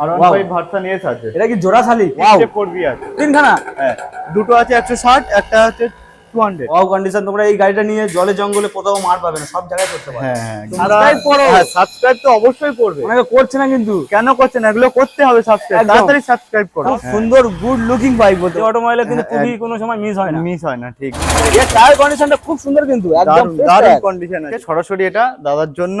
আর one version S আছে এটা কি জোড়া শালি? ওয়াও করবি আছে তিনখানা? হ্যাঁ। দুটো আছে একশো ষাট একটা আছে টু হান্ড্রেড ওয়াও কন্ডিশন তোমরা এই গাড়িটা নিয়ে জলে জঙ্গলে কোথাও মার পাবে না সব জায়গায় করতে পারবে হ্যাঁ হ্যাঁ করো। হ্যাঁ সাবস্ক্রাইব তো অবশ্যই করবে। অনেকে করছে না কিন্তু। কেন করছেন এগুলো করতে হবে সাবস্ক্রাইব তাড়াতাড়ি সাবস্ক্রাইব করো। সুন্দর গুড লুকিং বাইক বলতে অটোমোবাইলে কিন্তু খুবই কোনো সময় মিস হয় না। মিস হয় না ঠিক। এর টায়ার কন্ডিশনটা খুব সুন্দর কিন্তু একদম দারুণ। কন্ডিশন আছে। সরাসরি এটা দাদার জন্য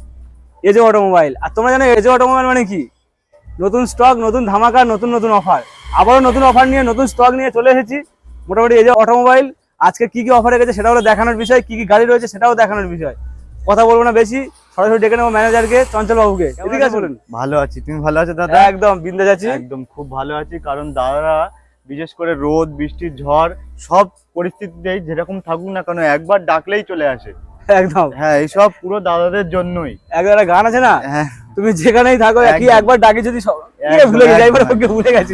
এজে অটোমোবাইল। আর তোমরা জানো এজে অটোমোবাইল মানে কি? নতুন স্টক নতুন ধামাকা নতুন নতুন অফার আবারও নতুন অফার নিয়ে নতুন স্টক নিয়ে চলে এসেছি। মোটামুটি এজে অটোমোবাইল। আজকে কি কি অফার রেখেছে সেটা হলো দেখানোর বিষয় কি কি গাড়ি রয়েছে সেটাও দেখানোর বিষয়। কথা বলব না বেশি সরাসরি ডেকে নেব ম্যানেজারকে চঞ্চল বাবুকে ঠিক আছে বলুন? ভালো আছি। তুমি ভালো আছো দাদা? একদম বিন্দে যাচ্ছি একদম খুব ভালো আছি। কারণ দাদারা বিশেষ করে রোদ বৃষ্টি ঝড় সব পরিস্থিতিতেই যেরকম থাকুক না কেন একবার ডাকলেই চলে আসে। একদম। হ্যাঁ এইসব পুরো দাদাদের জন্যই। একটা গান আছে না? হ্যাঁ। তুমি যেখানেই থাকো একদম। একবার ডাকি যদি সব ভুলে গেছি? একবার ওকে ভুলে গেছি।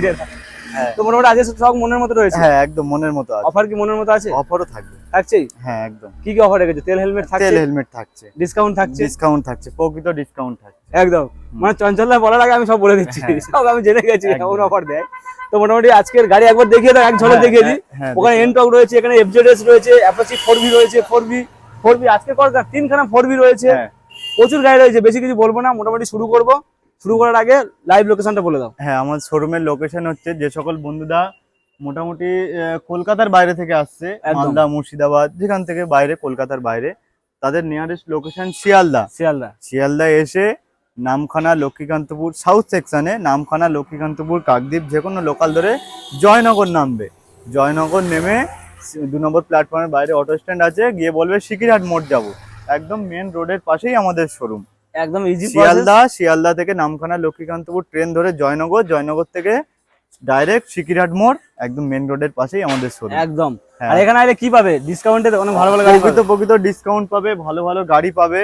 হ্যাঁ। তো মোটামুটি আজকে সব মনের মতো রয়েছে? হ্যাঁ একদম মনের মতো আছে। অফার কি মনের মতো আছে? অফারও থাকবে। থাকছেই? হ্যাঁ একদম। কি কি অফার রেখেছে? তেল হেলমেট তেল থাকছে হেলমেট থাকছে। ডিসকাউন্ট থাকছে? ডিসকাউন্ট থাকছে প্রকৃত ডিসকাউন্ট থাকছে। একদম। মানে চঞ্চল বলার আগে আমি সব বলে দিচ্ছি। হ্যাঁ। সব আমি জেনে গেছি। এমন অফার দেয়। তো মোটামুটি আজকের গাড়ি একবার দেখিয়ে দাও এক ঝলক দেখিয়ে দিই। ওখানে এনটক রয়েছে এখানে এফজেডএস রয়েছে অ্যাপাচি ফোর রয়েছে ফোর ফোর বি আজকে কর তিনখানা ফোর বি রয়েছে। হ্যাঁ। প্রচুর গাড়ি রয়েছে বেশি কিছু বলব না মোটামুটি শুরু করব। শুরু করার আগে লাইভ লোকেশনটা বলে দাও। হ্যাঁ আমার শোরুমের লোকেশন হচ্ছে যে সকল বন্ধুরা মোটামুটি কলকাতার বাইরে থেকে আসছে মালদা মুর্শিদাবাদ যেখান থেকে বাইরে কলকাতার বাইরে। তাদের নিয়ারেস্ট লোকেশন শিয়ালদা। শিয়ালদা। শিয়ালদা এসে নামখানা লক্ষ্মীকান্তপুর সাউথ সেকশনে নামখানা লক্ষ্মীকান্তপুর কাকদ্বীপ যে কোনো লোকাল ধরে জয়নগর নামবে। জয়নগর নেমে দু নম্বর প্ল্যাটফর্মের বাইরে অটো স্ট্যান্ড আছে। গিয়ে বলবে সিকিরহাট মোড় যাব। একদম মেন রোডের পাশেই আমাদের শোরুম একদম ইজি শিয়ালদা শিয়ালদা থেকে নামখানা লক্ষ্মীকান্তপুর ট্রেন ধরে জয়নগর জয়নগর থেকে ডাইরেক্ট সিকিরহাট মোড় একদম মেন রোডের পাশেই আমাদের শোরুম একদম। হ্যাঁ। আর এখানে আইলে কি পাবে? ডিসকাউন্টে অনেক ভালো ভালো গাড়ি প্রকৃত পাবে। প্রকৃত ডিসকাউন্ট পাবে ভালো ভালো গাড়ি পাবে।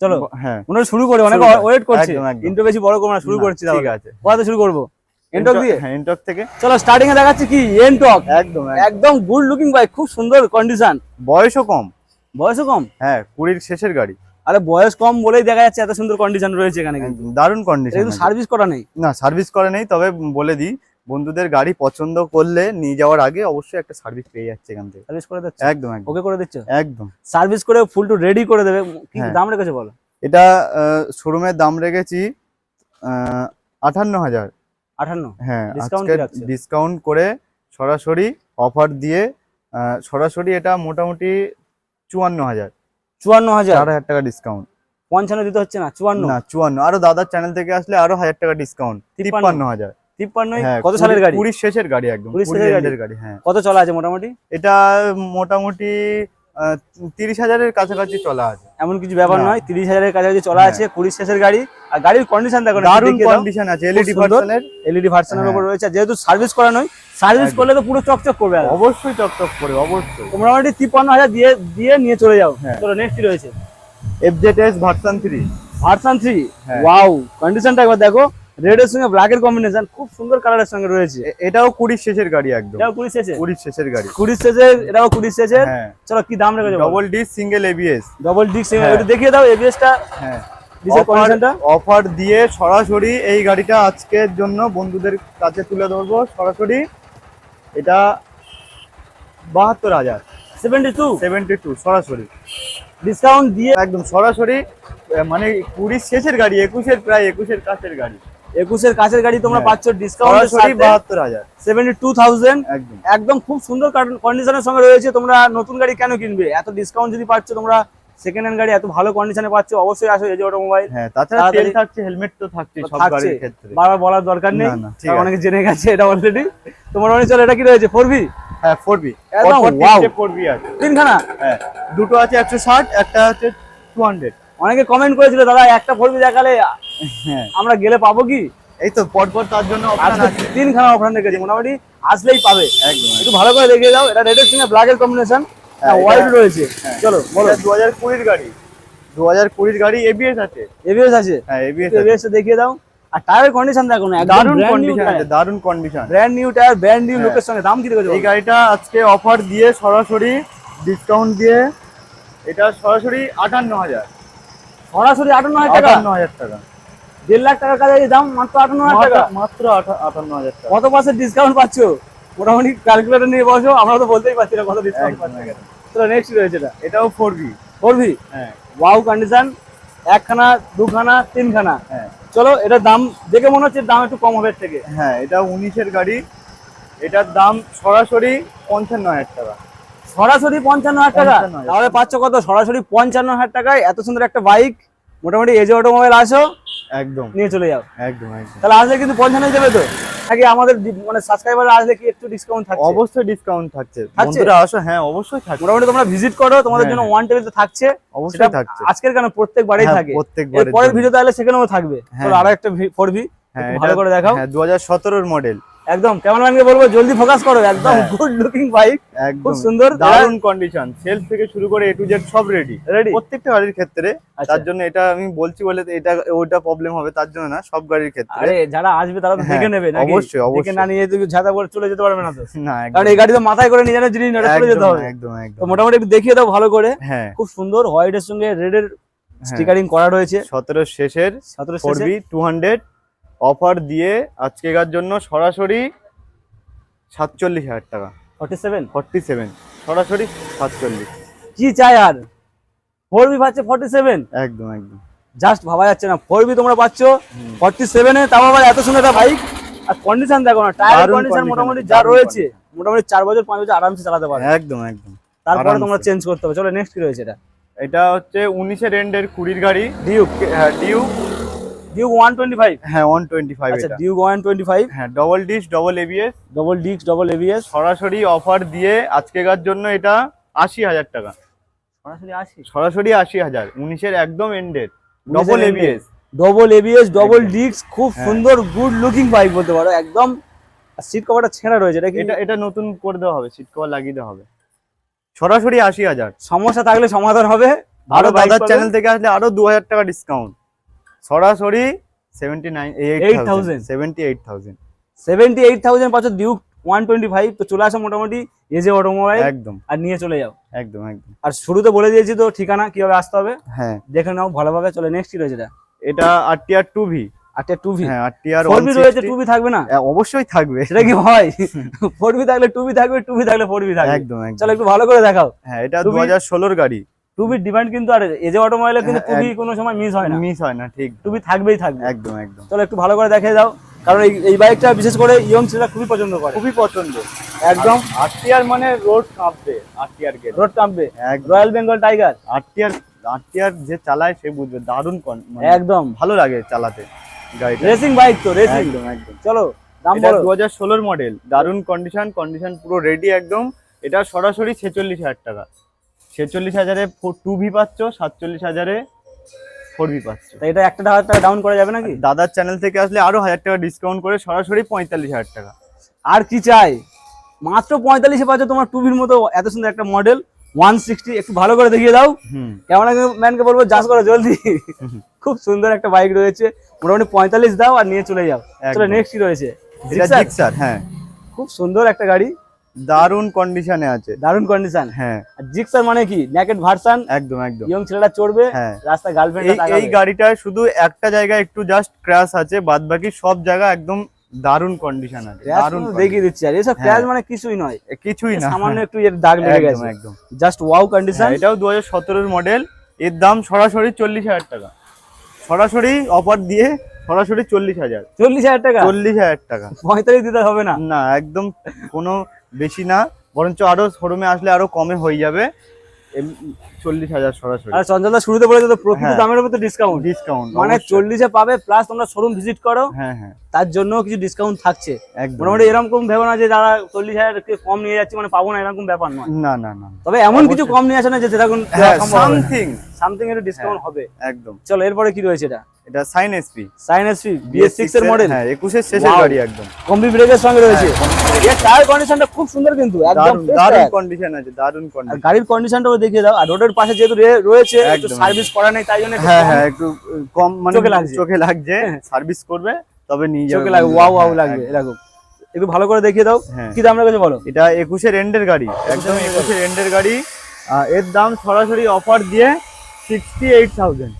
চলো হ্যাঁ। শুরু করে অনেক ওয়েট করছে। একদম, একদম। ইন্টু বেশি বড় করব না শুরু করছি ঠিক আছে। কোথা শুরু করব? এনটক দিয়ে? হ্যাঁ এনটক থেকে। চলো স্টার্টিং এ দেখাচ্ছি কি এনটক একদম একদম। গুড লুকিং বাইক খুব সুন্দর কন্ডিশন বয়সও কম। বয়সও কম? হ্যাঁ কুড়ির শেষের গাড়ি। আরে বয়স কম বলেই দেখা যাচ্ছে এত সুন্দর কন্ডিশন রয়েছে এখানে কিন্তু। দারুণ কন্ডিশন কিন্তু সার্ভিস করা নেই। না সার্ভিস করে নেই তবে বলে দিই বন্ধুদের গাড়ি পছন্দ করলে নিয়ে যাওয়ার আগে অবশ্যই একটা সার্ভিস পেয়ে যাচ্ছে এখান থেকে। সার্ভিস করে দিচ্ছে? একদম একদম। ওকে করে দিচ্ছে? একদম। সার্ভিস করে ফুল টু রেডি করে দেবে? কি হ্যাঁ। দাম রেখেছে বলো? এটা শোরুমের দাম রেখেছি আহ আটান্ন হাজার। আঠান্ন। হ্যাঁ আজকে ডিসকাউন্ট করে সরাসরি অফার দিয়ে সরাসরি এটা মোটামুটি চুয়ান্ন হাজার। চুয়ান্ন হাজার? চার হাজার টাকা ডিসকাউন্ট পঞ্চান্ন দিতে হচ্ছে না? চুয়ান্ন? না চুয়ান্ন। আরও দাদার চ্যানেল থেকে আসলে আরও হাজার টাকা ডিসকাউন্ট তিপ্পান্ন। হাজার। তিপ্পান্ন হ্যাঁ কত সালের কুড়ি- গাড়ি? কুড়ির শেষের গাড়ি একদম কুড়ির শেষের গাড়ি? হ্যাঁ। কত চলা আছে মোটামুটি? এটা মোটামুটি তিরিশ হাজারের কাছাকাছি চলা আছে। এমন কিছু ব্যাপার নয় তিরিশ হাজারের কাছাকাছি চলা হ্যাঁ। আছে কুড়ি শেষের গাড়ি। আর গাড়ির কন্ডিশন দেখো দারুণ কন্ডিশন আছে এলইডি ভার্সনের এলইডি ভার্সনের। উপর রয়েছে যেহেতু সার্ভিস করা নয় সার্ভিস করলে তো পুরো চকচক করবে অবশ্যই চকচক করে অবশ্যই। মোটামুটি তিপ্পান্ন হাজার দিয়ে দিয়ে নিয়ে চলে যাও। হ্যাঁ। চলো নেক্সট রয়েছে। FZS version three version three. Wow কন্ডিশনটা একবার দেখো। রেড এর সঙ্গে ব্ল্যাক এর কম্বিনেশন খুব সুন্দর কালারের সঙ্গে রয়েছে। এটাও কুড়ির শেষের গাড়ি একদম। এটাও কুড়ি শেষে কুড়ির শেষের গাড়ি। কুড়ি শেষের এটাও কুড়ি শেষের? হ্যাঁ। চলো কি দাম রেখেছো double D single ABS double disc single একটু দেখিয়ে দাও এবিএসটা হ্যাঁ। অফার দিয়ে সরাসরি এই গাড়িটা আজকের জন্য বন্ধুদের কাছে তুলে ধরবো। সরাসরি এটা বাহাত্তর হাজার। সেভেন্টি টু সেভেন্টি টু সরাসরি। ডিসকাউন্ট দিয়ে একদম সরাসরি মানে কুড়ির শেষের গাড়ি একুশের প্রায় একুশের কাছের গাড়ি। একুশের কাছের গাড়ি তোমরা হ্যাঁ। পাচ্ছ ডিসকাউন্ট বাহাত্তর হাজার। সেভেন্টি টু থাউজেন্ড একদম খুব সুন্দর কন্ডিশনের সঙ্গে রয়েছে। তোমরা নতুন গাড়ি কেন কিনবে? এত ডিসকাউন্ট যদি পাচ্ছ তোমরা সেকেন্ড হ্যান্ড গাড়ি এত ভালো কন্ডিশনে পাচ্ছ অবশ্যই আসো এজে অটোমোবাইল হ্যাঁ তাছাড়া তেল থাকছে হেলমেট তো থাকছে সব গাড়ির ক্ষেত্রে। বারবার বলার দরকার নেই। আছে। অনেকে জেনে গেছে এটা অলরেডি তোমার মনে চলো এটা কি রয়েছে? ফোর বি হ্যাঁ ফোর বি একদম wow। ফোর আছে। তিনখানা? হ্যাঁ দুটো আছে একশো ষাট একটা হচ্ছে টু হান্ড্রেড অনেকে কমেন্ট করেছিল দাদা একটা ফোর দেখালে হ্যাঁ। আমরা গেলে পাবো কি? এই তো পরপর তার জন্য তিনখানা অফার রেখেছি মোটামুটি আসলেই পাবে। একদম একটু ভালো করে দেখিয়ে দাও এটা রেডের সঙ্গে ব্ল্যাকের কম্বিনেশন হ্যাঁ, হোয়াইট রয়েছে। চলো বলো। দু হাজার কুড়ির গাড়ি। দু হাজার কুড়ির গাড়ি এবিএস আছে। এবিএস আছে? হ্যাঁ এবিএস এবিএস দেখিয়ে দাও। আর টায়ারের কন্ডিশন দেখো না দারুণ কন্ডিশন আছে দারুণ condition brand new tyre brand new হ্যাঁ। লোকের সঙ্গে দাম কি রেখেছো এই গাড়িটা আজকে অফার দিয়ে সরাসরি ডিসকাউন্ট দিয়ে এটা সরাসরি আটান্ন হাজার সরাসরি আটান্ন হাজার টাকা। আটান্ন হাজার টাকা। দেড় লাখ টাকার কাছে দাম মাত্র আটান্ন হাজার টাকা। মাত্র- আটান্ন হাজার টাকা। কত পার্সেন্ট ডিসকাউন্ট পাচ্ছ? মোটামুটি ক্যালকুলেটর নিয়ে বসো আমরা তো বলতেই পারছি না কত ডিসকাউন্ট পাচ্ছি। চলো নেক্সট রয়েছে এটা। এটাও ফোর বি করবি হ্যাঁ। ওয়াও কন্ডিশন একখানা দুখানা তিনখানা। হ্যাঁ। চলো এটার দাম দেখে মনে হচ্ছে দাম একটু কম হবে থেকে। হ্যাঁ এটা উনিশের গাড়ি। এটার দাম সরাসরি পঞ্চান্ন হাজার টাকা। সরাসরি পঞ্চান্ন হাজার টাকা? তাহলে পাচ্ছ কত? সরাসরি পঞ্চান্ন হাজার টাকায় এত সুন্দর একটা বাইক মোটামুটি এজে অটোমোবাইল আসো একদম। নিয়ে চলে যাও। একদম তাহলে আসলে কিন্তু পঞ্চান্ন দেবে তো? নাকি আমাদের মানে সাবস্ক্রাইবার আসলে কি একটু ডিসকাউন্ট থাকছে? অবশ্যই ডিসকাউন্ট থাকছে? বন্ধুরা আসো হ্যাঁ অবশ্যই থাকছে। মোটামুটি তোমরা ভিজিট করো তোমাদের হ্যাঁ, জন্য হ্যাঁ। ওয়ান টেবিল তো থাকছে। অবশ্যই থাকছে। আজকের কেন? প্রত্যেকবারেই হ্যাঁ, থাকে। পরের ভিডিও তাহলে সেখানেও থাকবে। হ্যাঁ, আরও একটা ফোর ভি হ্যাঁ ভালো করে দেখাও। হ্যাঁ মডেল একদম ক্যামেরাম্যানকে বলব জলদি ফোকাস করো একদম হ্যাঁ। গুড লুকিং বাইক খুব সুন্দর। দারুণ কন্ডিশন সেলফ থেকে শুরু করে এ টু জেড সব রেডি রেডি প্রত্যেকটা গাড়ির ক্ষেত্রে আচ্ছা। তার জন্য এটা আমি বলছি বলে এটা ওইটা প্রবলেম হবে তার জন্য না সব গাড়ির ক্ষেত্রে। আরে যারা আসবে তারা তো হ্যাঁ, দেখে নেবে নাকি? অবশ্যই, দেখে অবশ্যই। না নিয়ে তুমি ঝাঁটা করে চলে যেতে পারবে না তো। না কারণ এই গাড়ি তো মাথায় করে নিয়ে জানো জিনিস না, চলে যেতে হবে। একদম তো একদম মোটামুটি একটু দেখিয়ে দাও ভালো করে। হ্যাঁ। খুব সুন্দর হোয়াইটের সঙ্গে রেডের স্টিকারিং করা রয়েছে। সতেরো শেষের সতেরো four B two hundred offer দিয়ে আজকেকার জন্য সরাসরি সাতচল্লিশ হাজার টাকা। ফর্টি সেভেন ফর্টি সেভেন সরাসরি সাতচল্লিশ। কি চাই আর? ফোর বি পাচ্ছে ফর্টি সেভেন একদম একদম। জাস্ট ভাবা যাচ্ছে না ফোর বি তোমরা পাচ্ছ ফর্টি সেভেনে তাও আবার এত সুন্দর একটা বাইক আর কন্ডিশন দেখো না টায়ার কন্ডিশন মোটামুটি যা রয়েছে মোটামুটি চার বছর পাঁচ বছর আরামসে চালাতে পারবে। একদম একদম। তারপরে তোমরা চেঞ্জ করতে হবে। চলো নেক্সট কি রয়েছে এটা? এটা হচ্ছে উনিশের এন্ডের কুড়ির গাড়ি। ডিউক হ্যাঁ ডিউ ডিউক ওয়ান টোয়েন্টি ফাইভ হ্যাঁ ওয়ান টোয়েন্টি ফাইভ আচ্ছা ডিউক ওয়ান টোয়েন্টি ফাইভ হ্যাঁ double disc double ABS double disc double ABS সরাসরি অফার দিয়ে আজকেকার জন্য এটা আশি হাজার টাকা। সরাসরি আসি সরাসরি আশি হাজার উনিশের একদম এন্ডের 19 ডবল এর ABS double ABS double disc খুব হ্যাঁ। সুন্দর গুড লুকিং বাইক বলতে পারো। একদম সিট কভারটা ছেঁড়া রয়েছে এটা কি? এটা এটা নতুন করে দেওয়া হবে সিট কভার লাগিয়ে দেওয়া হবে। সরাসরি আশি হাজার। সমস্যা থাকলে সমাধান হবে। আরও দাদার চ্যানেল থেকে আসলে আরও দু হাজার টাকা ডিসকাউন্ট সরাসরি seventy nine eight thousand seventy eight thousand seventy eight thousand পাচ্ছ ডিউক ওয়ান টোয়েন্টি ফাইভ তো চলে আসো মোটামুটি এজে অটোমোবাইল একদম। আর নিয়ে চলে যাও। একদম একদম। আর শুরুতে বলে দিয়েছি তো ঠিকানা কীভাবে আসতে হবে? হ্যাঁ। দেখে নাও ভালোভাবে চলে নেক্সট কি রয়েছে এটা? এটা আরটিআর টু আচ্ছা টু ভি হ্যাঁ রয়েছে টু থাকবে না? অবশ্যই থাকবে। সেটা কি হয়? থাকলে টু বি থাকবে থাকলে থাকবে। একদম চলো একটু ভালো করে দেখাও। হ্যাঁ এটা 2B দু হাজার ষোলোর গাড়ি। টু বি ডিমান্ড কিন্তু আর এজে অটোমোবাইলে কিন্তু টু হ্যাঁ, কোনো সময় মিস হয় না। মিস হয় না ঠিক। টু বি থাকবেই থাকবে। একদম একদম। চলো একটু ভালো করে দেখে দাও। কারণ এই এই বাইকটা বিশেষ করে ইয়ং ছেলেরা খুবই পছন্দ করে। খুবই পছন্দ। একদম। আরটিআর মানে রোড কাঁপবে আরটিআর গেট রোড কাঁপবে। একদম। Royal Bengal tiger RTR RTR যে চালায় সে বুঝবে দারুণ কন- মানে একদম। ভালো লাগে চালাতে রেসিং বাইক তো রেসিং একদম একদম। চলো দাম বলো। দু হাজার ষোলোর মডেল দারুণ কন্ডিশন কন্ডিশন পুরো রেডি একদম। এটা সরাসরি ছেচল্লিশ হাজার টাকা। ছেচল্লিশ হাজারে টু ভি পাচ্ছ সাতচল্লিশ হাজারে ফোর ভি পাচ্ছ। এটা একটা হাজার টাকা ডাউন করা যাবে নাকি? দাদার চ্যানেল থেকে আসলে আরও হাজার টাকা ডিসকাউন্ট করে সরাসরি পঁয়তাল্লিশ হাজার টাকা। আর কি চাই? মাত্র পঁয়তাল্লিশে পাচ্ছ তোমার টু ভির মতো এত সুন্দর একটা মডেল ওয়ান সিক্সটি একটু ভালো করে দেখিয়ে দাও। ক্যামেরা ম্যানকে বলব? জাস করো জলদি। খুব সুন্দর একটা বাইক রয়েছে। মোটামুটি পঁয়তাল্লিশ দাও আর নিয়ে চলে যাও। নেক্সট কি রয়েছে? হ্যাঁ। খুব সুন্দর একটা গাড়ি। দারুণ কন্ডিশনে আছে। দারুণ কন্ডিশন হ্যাঁ। জিক্সার মানে কি? ন্যাকেট ভার্সন একদম একদম। ইয়ং ছেলেরা চড়বে হ্যাঁ। রাস্তা গার্লফ্রেন্ড এই গাড়িটায় শুধু একটা জায়গায় একটু জাস্ট ক্র্যাশ আছে বাদ বাকি সব জায়গা একদম দারুণ কন্ডিশন আছে। দারুণ দেখিয়ে দিচ্ছি আর। এসব। ক্র্যাশ মানে কিছুই নয়। কিছুই না। সামান্য একটু এর দাগ লেগে গেছে। একদম। জাস্ট ওয়াও কন্ডিশন এটাও দু হাজার সতেরোর মডেল এর দাম সরাসরি চল্লিশ হাজার টাকা। সরাসরি অফার দিয়ে সরাসরি চল্লিশ হাজার। চল্লিশ হাজার টাকা? চল্লিশ হাজার টাকা। পঁয়তাল্লিশ দিতে হবে না। না একদম কোনো বেশি না বরঞ্চ আরও শোরুমে আসলে আরও কমে হয়ে যাবে। চল্লিশ হাজার সরাসরি। আর সঞ্জলদা শুরুতে বলেছে তো প্রকৃত হ্যাঁ। দামের উপর ডিসকাউন্ট ডিসকাউন্ট মানে চল্লিশে পাবে প্লাস তোমরা শোরুম ভিজিট করো। হ্যাঁ হ্যাঁ। তার জন্য কিছু ডিসকাউন্ট থাকছে। মোটামুটি এরকম ভেবো না যে যারা চল্লিশ হাজার কম নিয়ে যাচ্ছে মানে পাবো না এরকম ব্যাপার নয়। না না না তবে এমন কিছু কম নিয়ে আসে না যে যেটা হ্যাঁ সামথিং সামথিং একটু ডিসকাউন্ট হবে। একদম। চলো এরপরে কি রয়েছে এটা? এটা Shine SP Shine SP BS six এর মডেল হ্যাঁ একুশের শেষের গাড়ি একদম। কম্বি ব্রেকের সঙ্গে রয়েছে। এর টায়ার কন্ডিশনটা খুব সুন্দর কিন্তু একদম কন্ডিশন আছে কন্ডিশন গাড়ির কন্ডিশনটাও দেখিয়ে দাও আর রোডের পাশে যেহেতু রয়েছে একটু সার্ভিস করা নেই তাই জন্য হ্যাঁ হ্যাঁ একটু কম মানে চোখে লাগছে। চোখে লাগছে সার্ভিস করবে তবে নিয়ে যাবে চোখে লাগবে। ওয়াও ওয়াও হ্যাঁ, লাগবে এরকম। একটু ভালো করে দেখিয়ে দাও হ্যাঁ। কি দাম রেখেছে বলো? এটা একুশের এন্ডের গাড়ি একদম একুশের এন্ডের গাড়ি। এর দাম সরাসরি অফার দিয়ে সিক্সটি এইট থাউজেন্ড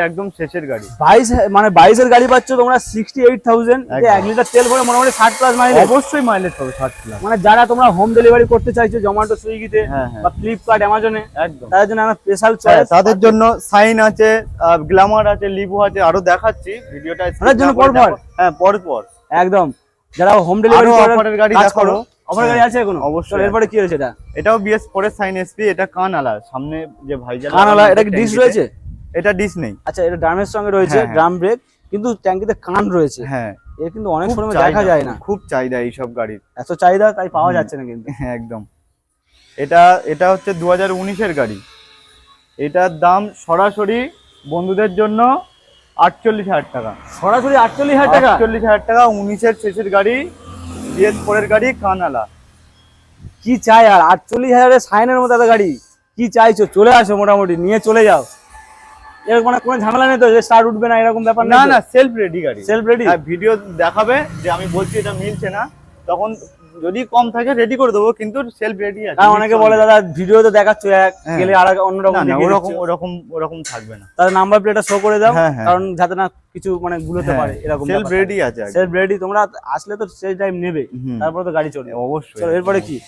একদম শেষের গাড়ি। বাইশ মানে বাইশের গাড়ি পাচ্ছ তোমরা সিক্সটি এইট থাউজেন্ড এক লিটার তেল ভরে মোটামুটি ষাট প্লাস মাইলেজ অবশ্যই মাইলেজ পাবে ষাট প্লাস মানে যারা তোমরা হোম ডেলিভারি করতে চাইছো জোম্যাটো সুইগিতে হ্যাঁ হ্যাঁ। বা ফ্লিপকার্ট অ্যামাজনে তাদের জন্য আমার স্পেশাল হ্যাঁ, চয়েস তাদের জন্য সাইন আছে গ্ল্যামার আছে লিভো আছে আরও দেখাচ্ছি। ভিডিওটা জন্য পরপর? হ্যাঁ পর পর একদম। যারা হোম ডেলিভারি গাড়ি করো অফার গাড়ি হ্যাঁ, আছে কোনো অবশ্যই এরপরে কি রয়েছে এটা? এটাও বিএস ফোরের সাইন এসপি এটা কান আলা সামনে যে ভাইজান কানালা এটা কি ডিস রয়েছে? এটা ডিস নেই। আচ্ছা এটা ড্রামের সঙ্গে রয়েছে হ্যাঁ, হ্যাঁ। ড্রাম ব্রেক কিন্তু ট্যাঙ্কিতে কান রয়েছে। হ্যাঁ। এর কিন্তু অনেক সময় দেখা যায় না। খুব চাহিদা এইসব গাড়ির। এত চাহিদা তাই পাওয়া যাচ্ছে না কিন্তু। হ্যাঁ একদম। এটা এটা হচ্ছে দু হাজার উনিশের গাড়ি। এটার দাম সরাসরি বন্ধুদের জন্য আটচল্লিশ হাজার টাকা। সরাসরি আটচল্লিশ হাজার টাকা? আটচল্লিশ হাজার টাকা উনিশের শেষের গাড়ি বিএস ফোরের গাড়ি কানালা কি চাই আর? আটচল্লিশ হাজারের সাইনের মতো এত গাড়ি। কি চাইছো? চলে আসো মোটামুটি নিয়ে চলে যাও। এরকম মানে কোনো ঝামেলা নেই তো যে উঠবে না এরকম ব্যাপার না না সেলফ রেডি গাড়ি। সেলফ রেডি ভিডিও দেখাবে যে আমি বলছি এটা মিলছে না। তখন যদি কম থাকে রেডি করে দেবো কিন্তু সেলফ রেডি আছে হ্যাঁ অনেকে বলে দাদা ভিডিওতে দেখাচ্ছ এক হ্যাঁ। গেলে আর অন্যরকম ওরকম ওরকম ওরকম থাকবে না। তাহলে নাম্বার প্লেটটা শো করে দাও হ্যাঁ, হ্যাঁ। কারণ যাতে না কিছু মানে ভুলতে পারে এরকম সেলফ রেডি আছে। সেলফ রেডি তোমরা আসলে তো সেই টাইম নেবে। তারপরে তো গাড়ি চলবে অবশ্যই চলো এরপরে কি?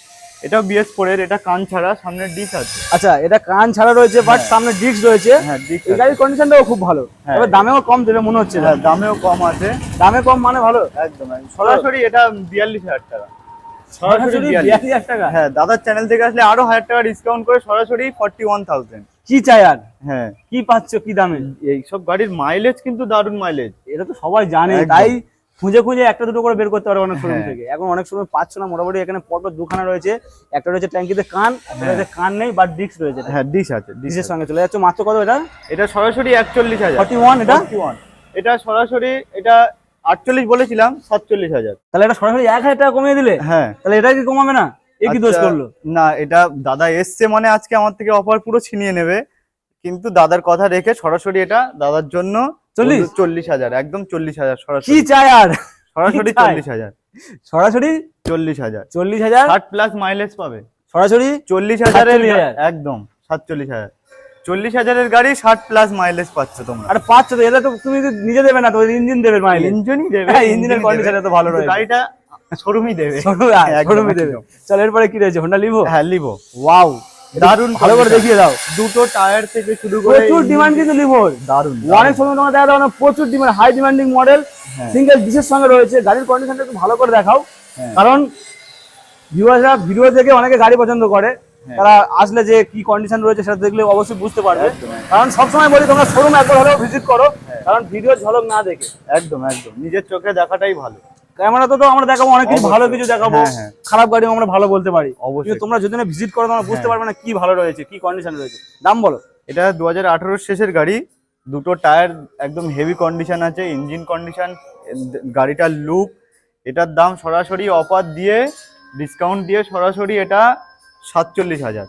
এটা বিএস ফোরের এটা কান ছাড়া সামনে ডিস আছে। আচ্ছা এটা কান ছাড়া রয়েছে বাট সামনে ডিস্ক রয়েছে। হ্যাঁ এই গাড়ির কন্ডিশনটাও খুব ভালো। তবে দামেও কম দেবে মনে হচ্ছে দামেও কম আছে। দামে কম মানে ভালো? একদম। সরাসরি এটা বিয়াল্লিশ হাজার টাকা। সরাসরি সরাসরি 42 বিয়াল্লিশ হাজার টাকা। হ্যাঁ দাদার চ্যানেল থেকে আসলে আরও হাজার টাকা ডিসকাউন্ট করে সরাসরি ফর্টি ওয়ান থাউজেন্ড কি চাই আর? হ্যাঁ। কি পাচ্ছ কি দামে? এইসব গাড়ির মাইলেজ কিন্তু দারুণ মাইলেজ এটা তো সবাই জানে তাই খুঁজে খুঁজে একটা দুটো করে বের করতে পারবে অনেক শোরুম হ্যাঁ। থেকে। এখন অনেক সময় পাচ্ছ না মোটামুটি এখানে পরপর দুখানা রয়েছে। একটা রয়েছে ট্যাঙ্কিতে কান একটা কান নেই বাট ডিস্ক রয়েছে হ্যাঁ ডিস আছে ডিস ডিসের সঙ্গে চলে যাচ্ছে। মাত্র কত এটা? এটা সরাসরি একচল্লিশ হাজার। ফর্টি ওয়ান এটা এটা সরাসরি এটা আটচল্লিশ বলেছিলাম সাতচল্লিশ হাজার। তাহলে এটা সরাসরি এক হাজার টাকা কমিয়ে দিলে? হ্যাঁ। তাহলে এটা কি কমাবে না? এ কি দোষ আচ্ছা, করল? না এটা দাদা এসছে মানে আজকে আমার থেকে অফার পুরো ছিনিয়ে নেবে। কিন্তু দাদার কথা রেখে সরাসরি এটা দাদার জন্য চল্লিশ? চল্লিশ হাজার একদম চল্লিশ হাজার কি সরাসরি চাই আর? সরাসরি কি? চল্লিশ হাজার। সরাসরি? চল্লিশ হাজার। চল্লিশ হাজার? ষাট প্লাস মাইলেজ পাবে। সরাসরি? চল্লিশ হাজারের একদম সাতচল্লিশ হাজার। চল্লিশ হাজারের গাড়ি ষাট প্লাস মাইলেজ পাচ্ছ তোমরা। আর পাচ্ছ তো এটা তো তুমি নিজে দেবে না তো ইঞ্জিন দেবে মাইলেজ ইঞ্জিনই দেবে হ্যাঁ, ইঞ্জিনের condition দেবে। এত ভালো রয়েছে। গাড়িটা শোরুমই দেবে। একদম, শোরুমে দেবে। চল এরপরে কি রয়েছে? হোন্ডা লিভো হ্যাঁ লিভো ওয়াও দারুণ ভালো করে দেখিয়ে দাও। দুটো টায়ার থেকে শুরু করে প্রচুর ডিমান্ড কিন্তু লিভোর দারুণ অনেক সময় তোমার দেখা না প্রচুর ডিমান্ড হাই ডিমান্ডিং মডেল হ্যাঁ। সিঙ্গেল ডিসের সঙ্গে রয়েছে। গাড়ির কন্ডিশনটা একটু ভালো করে দেখাও। হ্যাঁ। কারণ ভিউয়ার্সরা ভিডিও দেখে অনেকে গাড়ি পছন্দ করে। হ্যাঁ। তারা আসলে যে কি কন্ডিশন রয়েছে সেটা দেখলে অবশ্যই বুঝতে পারবে। কারণ সবসময় বলি তোমরা শোরুম একবার হলেও ভিজিট করো কারণ ভিডিও ঝলক না দেখে। একদম একদম। নিজের চোখে দেখাটাই ভালো। ক্যামেরা তো আমরা দেখাবো অনেক কিছু ভালো কিছু দেখাবো। হ্যাঁ, হ্যাঁ। খারাপ গাড়ি আমরা ভালো বলতে পারি। অবশ্যই। তোমরা যদি না ভিজিট করো তোমরা বুঝতে হ্যাঁ। পারবে না কি ভালো রয়েছে কি কন্ডিশন রয়েছে। দাম বলো। এটা দু হাজার শেষের গাড়ি। দুটো টায়ার একদম হেভি কন্ডিশন আছে ইঞ্জিন কন্ডিশন গাড়িটার লুক এটার দাম সরাসরি অফার দিয়ে ডিসকাউন্ট দিয়ে সরাসরি এটা সাতচল্লিশ হাজার।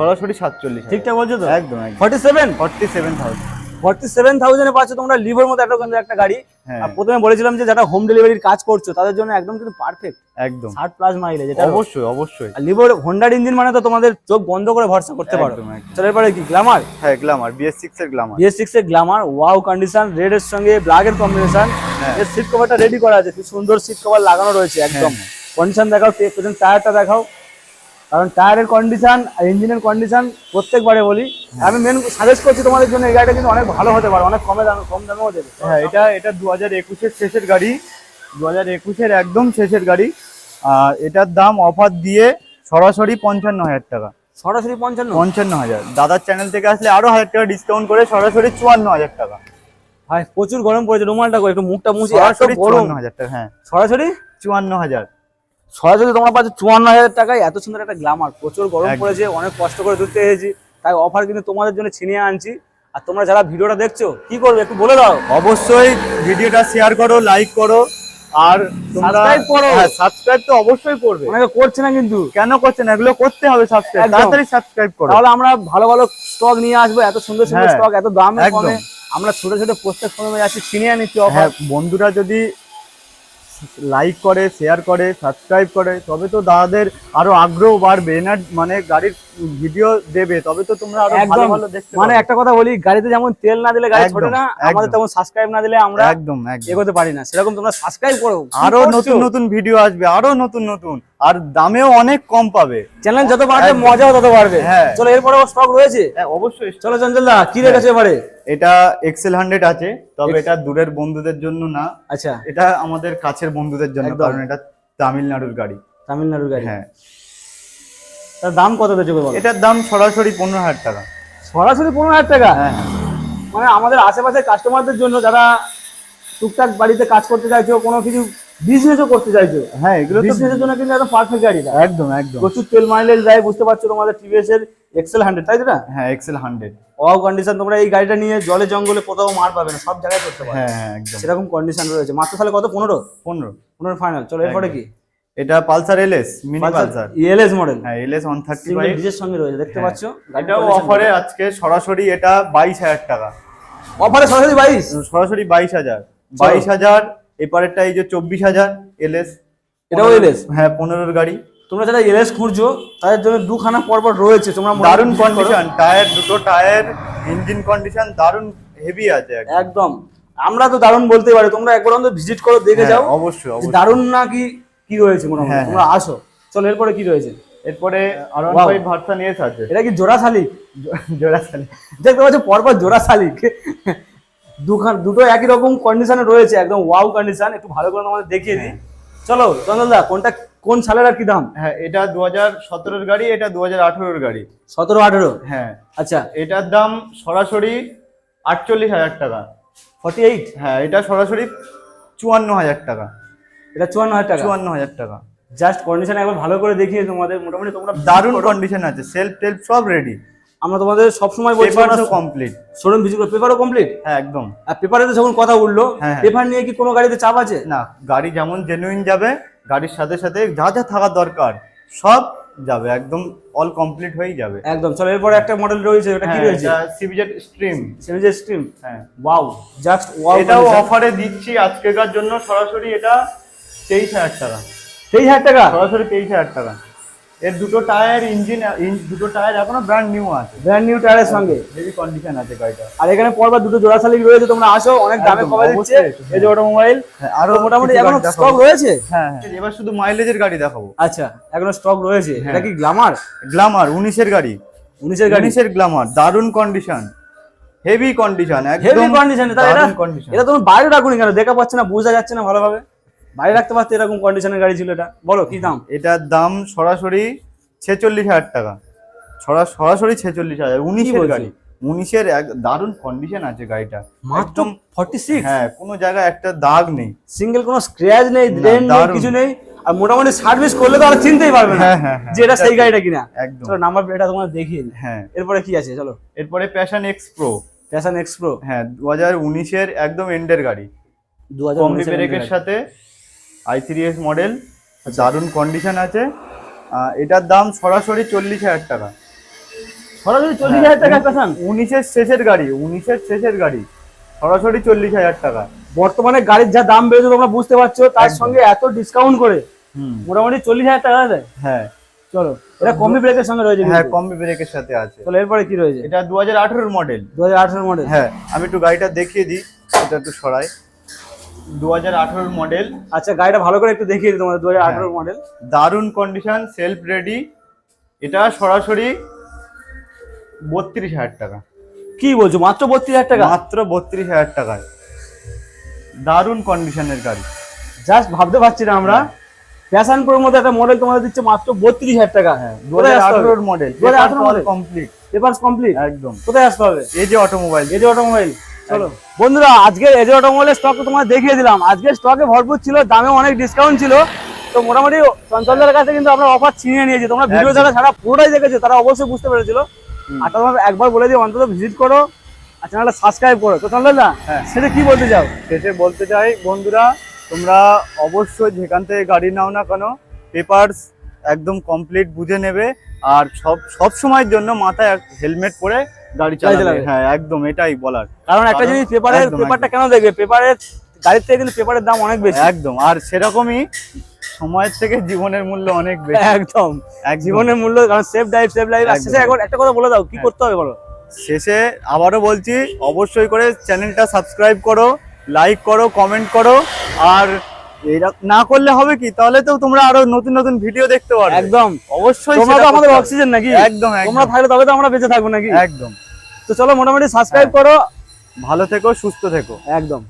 সরাসরি সাতচল্লিশ ঠিকঠাক বলছো তো? একদম forty seven forty seven thousand forty seven থাউজেন্ডে পাচ্ছ তোমরা লিভোর মতো একটা একটা গাড়ি। হ্যাঁ। আর প্রথমে বলেছিলাম যে যারা হোম ডেলিভারির কাজ করছ তাদের জন্য একদম কিন্তু পারফেক্ট একদম। ষাট প্লাস মাইলেজ এটা অবশ্যই অবশ্যই। লিভোর হোন্ডার ইঞ্জিন মানে তো তোমাদের চোখ বন্ধ করে ভরসা করতে পারো। একদম, একদম। কি গ্ল্যামার হ্যাঁ গ্লামার বিএস সিক্স এর গ্লামার বিএস সিক্স এর গ্ল্যামার ওয়াও কন্ডিশন রেড এর সঙ্গে ব্ল্যাক এর কম্বিনেশন হ্যাঁ। এর সিট কভারটা রেডি করা আছে খুব সুন্দর সিট কভার লাগানো রয়েছে একদম। হ্যাঁ। কন্ডিশন দেখাও পেছন টায়ারটা দেখাও। কারণ টায়ারের কন্ডিশন আর ইঞ্জিনের কন্ডিশন প্রত্যেকবারে বলি। হ্যাঁ। আমি মেন সাজেস্ট করছি তোমাদের জন্য এই গাড়িটা কিন্তু অনেক ভালো হতে পারে অনেক কমে দামে কম দামেও দেবে। হ্যাঁ এটা এটা দু হাজার একুশের শেষের গাড়ি দু হাজার একুশের একদম শেষের গাড়ি। আর এটার দাম অফার দিয়ে সরাসরি পঞ্চান্ন হাজার টাকা। সরাসরি পঞ্চান্ন? পঞ্চান্ন হাজার। দাদার চ্যানেল থেকে আসলে আরও হাজার টাকা ডিসকাউন্ট করে সরাসরি চুয়ান্ন হাজার টাকা। হ্যাঁ প্রচুর গরম পড়েছে রুমালটা করে একটু মুখটা মুছে সরাসরি চুয়ান্ন হাজার টাকা হ্যাঁ। সরাসরি? চুয়ান্ন হাজার। সরাসরি তোমরা পাচ্ছ চুয়ান্ন হাজার টাকায় এত সুন্দর একটা গ্লামার প্রচুর গরম পড়েছে অনেক কষ্ট করে তুলতে এসেছি তাই অফার কিন্তু তোমাদের জন্য ছিনিয়ে আনছি। আর তোমরা যারা ভিডিওটা দেখছ কি করবে একটু বলে দাও। অবশ্যই ভিডিওটা শেয়ার করো লাইক করো আর তোমরা করো। হ্যাঁ সাবস্ক্রাইব তো অবশ্যই করবে। অনেকে করছে না কিন্তু। কেন করছেন এগুলো করতে হবে সাবস্ক্রাইব তাড়াতাড়ি সাবস্ক্রাইব করো। তাহলে আমরা ভালো ভালো স্টক নিয়ে আসব এত সুন্দর সুন্দর হ্যাঁ, স্টক এত দামে একদম। কমে আমরা ছোট ছোট প্রত্যেক সময় যাচ্ছি ছিনিয়ে নিচ্ছি অফার হ্যাঁ বন্ধুরা যদি লাইক করে শেয়ার করে সাবস্ক্রাইব করে, তবে তো দাদাদের আরও আগ্রহ বাড়বে। এনার মানে গাড়ির ভিডিও দেবে তবে তো তোমরা আরও ভালো ভালো দেখতে মানে একটা কথা বলি গাড়িতে যেমন তেল না দিলে গাড়ি ছোটে না আমাদের তেমন সাবস্ক্রাইব না দিলে আমরা একদম এগোতে পারি না। সেরকম তোমরা সাবস্ক্রাইব করো আরও নতুন নতুন ভিডিও আসবে আরও নতুন নতুন। আর দামেও অনেক কম পাবে। চ্যানেল যত বাড়বে মজাও তত বাড়বে। হ্যাঁ। চলো এরপরে স্টক রয়েছে? হ্যাঁ, অবশ্যই চলো চঞ্চল দা কি রেখেছে এবারে? এটা এক্সেল হান্ড্রেড আছে তবে এটা দূরের বন্ধুদের জন্য না। আচ্ছা। এটা আমাদের কাছের বন্ধুদের জন্য। কারণ এটা তামিলনাড়ুর গাড়ি। তামিলনাড়ুর গাড়ি। হ্যাঁ। তার দাম কত দিয়েছে বলো? এটার দাম সরাসরি পনেরো হাজার টাকা। সরাসরি পনেরো হাজার টাকা? হ্যাঁ হ্যাঁ। মানে আমাদের আশেপাশের কাস্টমারদের জন্য যারা টুকটাক বাড়িতে কাজ করতে চাইছো কোনো কিছু বিজনেসও করতে চাইছো হ্যাঁ এগুলো বিজনেসের জন্য কিন্তু একদম পারফেক্ট গাড়ি একদম একদম। প্রচুর তেল মাইলেজ দেয় বুঝতে পারছ তোমাদের টিভিএস এর এক্সেল হান্ড্রেড তাই তো না হ্যাঁ এক্সেল হান্ড্রেড অফ কন্ডিশন তোমরা এই গাড়িটা নিয়ে জলে জঙ্গলে কোথাও মার পাবে না সব জায়গায় করতে পারবে হ্যাঁ হ্যাঁ একদম। সেরকম কন্ডিশন রয়েছে। মাত্র তাহলে কত পনেরো? পনেরো। পনেরো ফাইনাল চলো এরপরে কি? এটা Pulsar LS mini Pulsar ELS model. হ্যাঁ LS one thirty single five ডিজের সঙ্গে রয়েছে দেখতে পাচ্ছ? এটাও অফারে আজকে সরাসরি এটা বাইশ হাজার টাকা। অফারে সরাসরি বাইশ? সরাসরি বাইশ হাজার। বাইশ হাজার এপারেরটা এই যে চব্বিশ হাজার এলএস। এটাও LS? হ্যাঁ পনেরোর গাড়ি। তোমরা যারা এলএস খুঁজছো তাদের জন্য দুখানা পরপর রয়েছে তোমরা দারুণ কন্ডিশন টায়ার দুটো টায়ার ইঞ্জিন কন্ডিশন দারুণ হেভি আছে একদম। আমরা তো দারুণ বলতে পারি তোমরা একবার অন্তত ভিজিট করো দেখে হ্যাঁ, যাও। অবশ্যই দারুণ না কি রয়েছে মোটামুটি? হ্যাঁ, তোমরা আসো। চলো এরপরে কি রয়েছে? এরপরে R one Wow. Five version S আছে এটা কি জোড়া শালিক? জোড়া শালিক। দেখতে পাচ্ছ পরপর জোড়া শালিক। দুখান দুটো একই রকম কন্ডিশনে রয়েছে একদম ওয়াও কন্ডিশন একটু ভালো করে তোমাদের দেখিয়ে দিই। চলো চন্দনদা কোনটা কোন সালের আর কি দাম? হ্যাঁ এটা দু হাজার সতেরোর গাড়ি এটা দু হাজার আঠেরোর গাড়ি। সতেরো আঠেরো? হ্যাঁ। আচ্ছা। এটার দাম সরাসরি আটচল্লিশ হাজার টাকা। ফর্টি এইট হ্যাঁ এটা সরাসরি চুয়ান্ন হাজার টাকা। এটা চুয়ান্ন হাজার টাকা। চুয়ান্ন হাজার টাকা। জাস্ট কন্ডিশন একবার ভালো করে দেখিয়ে তোমাদের মোটামুটি তোমরা দারুণ কন্ডিশন আছে। সেলফ টেলফ সব রেডি আমরা তোমাদের সবসময় বলছি পেপারসও কমপ্লিট শোরুম ভিজিট পেপারও কমপ্লিট হ্যাঁ একদম। আর পেপারে তো যখন কথা উঠল হ্যাঁ, হ্যাঁ। পেপার নিয়ে কি কোনো গাড়িতে চাপ আছে? না গাড়ি যেমন জেনুইন যাবে গাড়ির সাথে সাথে যা যা থাকা দরকার সব যাবে। একদম অল কমপ্লিট হয়েই যাবে। একদম। চলো এরপরে একটা মডেল রয়েছে ওটা কি রয়েছে? সিবিজেড স্ট্রিম সেমিজের স্ট্রিম হ্যাঁ। ওয়াও জাস্ট ওয়াও এটাও অফারে দিচ্ছি আজকেকার জন্য। সরাসরি এটা তেইশ হাজার টাকা। তেইশ হাজার টাকা? সরাসরি তেইশ হাজার টাকা। এর দুটো টায়ার ইঞ্জিন দুটো টায়ার এখনও ব্র্যান্ড নিউ আছে। ব্র্যান্ড নিউ টায়ারের সঙ্গে? হেভি কন্ডিশন আছে গাড়িটা আর এখানে পরবার দুটো জোড়া শালিক রয়েছে তোমরা আসো অনেক দামে একদম, কমে দিচ্ছে এই যে অটোমোবাইল হ্যাঁ, আরও মোটামুটি এখনও স্টক রয়েছে? হ্যাঁ হ্যাঁ। এবার শুধু মাইলেজের গাড়ি দেখাবো। আচ্ছা এখনও স্টক রয়েছে। হ্যাঁ। এটা কি গ্লামার গ্লামার উনিশের গাড়ি। উনিশের গাড়ি? উনিশের গ্লামার দারুণ condition heavy condition heavy condition এটা কন্ডিশন এটা তুমি বাইরে রাখুনি কেন? দেখা পাচ্ছে না বোঝা যাচ্ছে না ভালোভাবে। বাইরে রাখতে পারতে এরকম কন্ডিশনের গাড়ি ছিল এটা। বলো কি দাম? এটার দাম সরাসরি ছেচল্লিশ হাজার টাকা। সরা- সরাসরি ছেচল্লিশ হাজার। উনিশের? গাড়ি। উনিশের এক দারুণ কন্ডিশন আছে গাড়িটা। মাত্র ফর্টি সিক্স হ্যাঁ কোনো জায়গায় একটা দাগ নেই। সিঙ্গেল কোনো স্ক্র্যাচ নেই ড্রেন নেই কিছু নেই। আর মোটামুটি সার্ভিস করলে তো আর চিনতেই পারবে না হ্যাঁ, হ্যাঁ, হ্যাঁ। যে এটা সেই গাড়িটা কিনা। একদম। চলো নাম্বার প্লেটটা তোমার দেখিয়ে হ্যাঁ। এরপরে কি আছে? চলো। এরপরে Passion X pro Passion X pro হ্যাঁ দু হাজার উনিশের একদম এন্ডের গাড়ি। দু হাজার ব্রেকের সাথে আই এস মডেল দারুণ কন্ডিশন আছে। এটার দাম সরাসরি চল্লিশ হাজার টাকা। সরাসরি চল্লিশ হাজার টাকা ফ্যাশন উনিশের শেষের গাড়ি উনিশের শেষের গাড়ি। সরাসরি চল্লিশ হাজার টাকা। বর্তমানে গাড়ির যা দাম বেড়েছে তোমরা বুঝতে পারছ তার সঙ্গে এত ডিসকাউন্ট করে মোটামুটি চল্লিশ হাজার টাকা দেয়। হ্যাঁ। চলো এটা কম্বি ব্রেকের সঙ্গে রয়েছে হ্যাঁ। কম্বি ব্রেকের সাথে আছে। চলো এরপরে কি রয়েছে? এটা দু হাজার আঠেরোর মডেল দু হাজার আঠারো মডেল হ্যাঁ আমি একটু গাড়িটা দেখিয়ে দিই এটা একটু সরাই। দু হাজার আঠেরোর মডেল আচ্ছা গাড়িটা ভালো করে একটু দেখিয়ে দিই তোমাদের দু হাজার আঠারো হ্যাঁ। মডেল দারুণ কন্ডিশন সেলফ রেডি এটা সরাসরি বত্রিশ হাজার টাকা। কি বলছো মাত্র বত্রিশ হাজার টাকা? মাত্র বত্রিশ হাজার টাকায়। দারুণ কন্ডিশনের গাড়ি। জাস্ট ভাবতে পারছি না আমরা। ফ্যাশন প্রোর মধ্যে একটা মডেল তোমাদের দিচ্ছে মাত্র বত্রিশ হাজার টাকা। হ্যাঁ দু হাজার আঠেরোর model 2018 model? Complete papers complete একদম। কোথায় আসতে হবে? এই যে অটোমোবাইল এই যে অটোমোবাইল চলো। বন্ধুরা আজকে এজে অটোমোবাইলের স্টক তোমার দেখিয়ে দিলাম। আজকে স্টকে ভরপুর ছিল দামে অনেক ডিসকাউন্ট ছিল। তো মোটামুটি চঞ্চলদের কাছে কিন্তু আমরা অফার ছিনিয়ে নিয়েছি। তোমরা ভিডিও। যারা সারা পুরোটাই দেখেছ তারা অবশ্যই বুঝতে পেরেছিল। আর তোমার একবার বলে দিই অন্তত ভিজিট করো আর চ্যানেলটা সাবস্ক্রাইব করো। তো চঞ্চল দা হ্যাঁ। সেটা কি বলতে চাও? শেষে বলতে চাই বন্ধুরা তোমরা অবশ্যই যেখান থেকে গাড়ি নাও না কেন পেপারস একদম কমপ্লিট বুঝে নেবে। আর সব সব সময়ের জন্য মাথায় হেলমেট পরে গাড়ি চালাবে। হ্যাঁ একদম এটাই বলার। কারণ একটা জিনিস পেপারের পেপারটা কেন দেখবে? পেপারের গাড়ির থেকে কিন্তু পেপারের দাম অনেক বেশি। একদম আর সেরকমই সময়ের থেকে জীবনের মূল্য অনেক বেশি। একদম একদম। জীবনের মূল্য কারণ সেফ ড্রাইভ সেফ লাইফ শেষে একবার একটা কথা বলে দাও কি করতে হবে বলো? শেষে আবারও বলছি অবশ্যই করে চ্যানেলটা সাবস্ক্রাইব করো লাইক করো কমেন্ট করো আর না করলে হবে কি? তাহলে তো তোমরা আরও নতুন নতুন ভিডিও দেখতে পারবে। একদম। অবশ্যই তোমরা তো আমাদের অক্সিজেন নাকি? একদম তোমরা থাকলে তবে তো আমরা বেঁচে থাকব নাকি? একদম। তো চলো মোটামুটি সাবস্ক্রাইব হ্যাঁ। করো। ভালো থেকো সুস্থ থেকো। একদম।